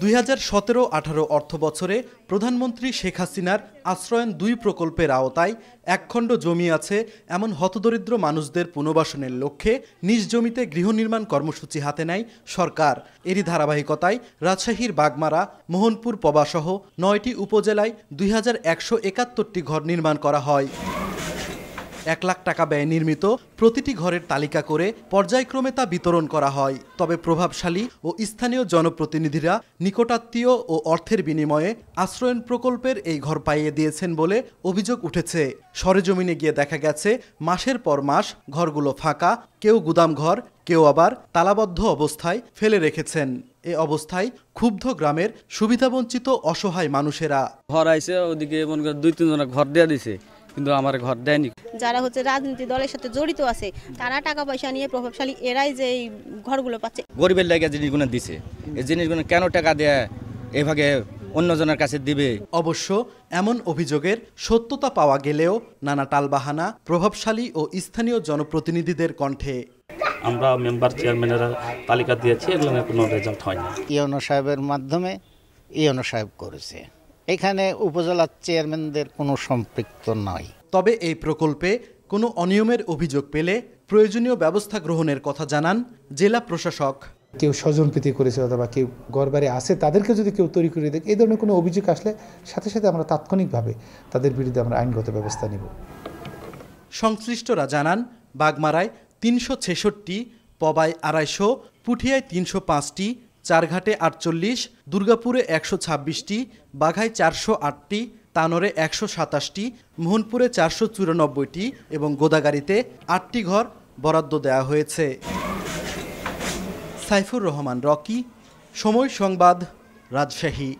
দুই হাজার সতেরো আঠারো অর্থ বছরে প্রধানমন্ত্রী শেখ হাসিনার আশ্রয়ন দুই প্রকল্পের আওতায় একখণ্ড জমি আছে এমন হতদরিদ্র মানুষদের পুনর্বাসনের লক্ষ্যে নিজ জমিতে গৃহ নির্মাণ কর্মসূচি হাতে নেয় সরকার। এরই ধারাবাহিকতায় রাজশাহীর বাগমারা, মোহনপুর পবাসহ নয়টি উপজেলায় দুই ঘর নির্মাণ করা হয়। এক লাখ টাকা ব্যয় নির্মিত প্রতিটি ঘরের তালিকা করে পর্যায়ক্রমে তা বিতরণ করা হয়। তবে প্রভাবশালী ও স্থানীয় জনপ্রতিনিধিরা নিকটাত্মীয় ও অর্থের বিনিময়ে আশ্রয়ন প্রকল্পের এই ঘর পাইয়ে দিয়েছেন বলে অভিযোগ উঠেছে। সরেজমিনে গিয়ে দেখা গেছে, মাসের পর মাস ঘরগুলো ফাঁকা, কেউ গুদাম ঘর, কেউ আবার তালাবদ্ধ অবস্থায় ফেলে রেখেছেন। এ অবস্থায় ক্ষুব্ধ গ্রামের সুবিধাবঞ্চিত অসহায় মানুষেরা। ঘর আইছে, ওদিকে মনে দুই তিনজনের ঘর দেওয়া দিছে। কিন্তু আমার ঘর দেয়নি। যারা হচ্ছে রাজনীতি দলের সাথে জড়িত আছে তারা টাকা পয়সা নিয়ে প্রভাবশালী এরাই যে এই ঘরগুলো পাচ্ছে। গরিবের লাগে জিনিসগুলো দিছে এই জিনিসগুলো কেন টাকা দেয় এভাবে অন্যজনের কাছে দিবে? অবশ্য এমন অভিযোগের সত্যতা পাওয়া গেলেও নানা টালবাহানা প্রভাবশালী ও স্থানীয় জনপ্রতিনিধিদের কণ্ঠে। আমরা মেম্বার চেয়ারম্যানেরা তালিকা দিয়েছি এগুলো কোনো রেজাল্ট হয়নি। ইয়নো সাহেবের মাধ্যমে ইয়নো সাহেব করেছে। এখানে উপজেলার চেয়ারম্যানদের কোনো সম্পৃক্ত নয়। তবে এই প্রকল্পে কোনো অনিয়মের অভিযোগ পেলে প্রয়োজনীয় ব্যবস্থা গ্রহণের কথা জানান জেলা প্রশাসক। কেউ স্বজন প্রীতি করেছে অথবা কেউ ঘরবাড়ি আছে তাদেরকে যদি কেউ তৈরি করে দেয় এই ধরনের কোনো অভিযোগ আসলে সাথে সাথে আমরা তাৎক্ষণিকভাবে তাদের বিরুদ্ধে আমরা আইনগত ব্যবস্থা নিব। সংশ্লিষ্টরা জানান বাগমারায় তিনশো ছেষট্টি পবায় আড়াইশো পুঠিয়ায় তিনশো পাঁচটি চারঘাটে আটচল্লিশ, দুর্গাপুরে একশো ছাব্বিশটি, বাঘায় চারশো আটটি, তানরে একশো সাতাশটি, মোহনপুরে চারশো চুরানব্বইটি এবং গোদাগাড়িতে আটটি ঘর বরাদ্দ দেওয়া হয়েছে। সাইফুর রহমান, রকি, সময় সংবাদ, রাজশাহী।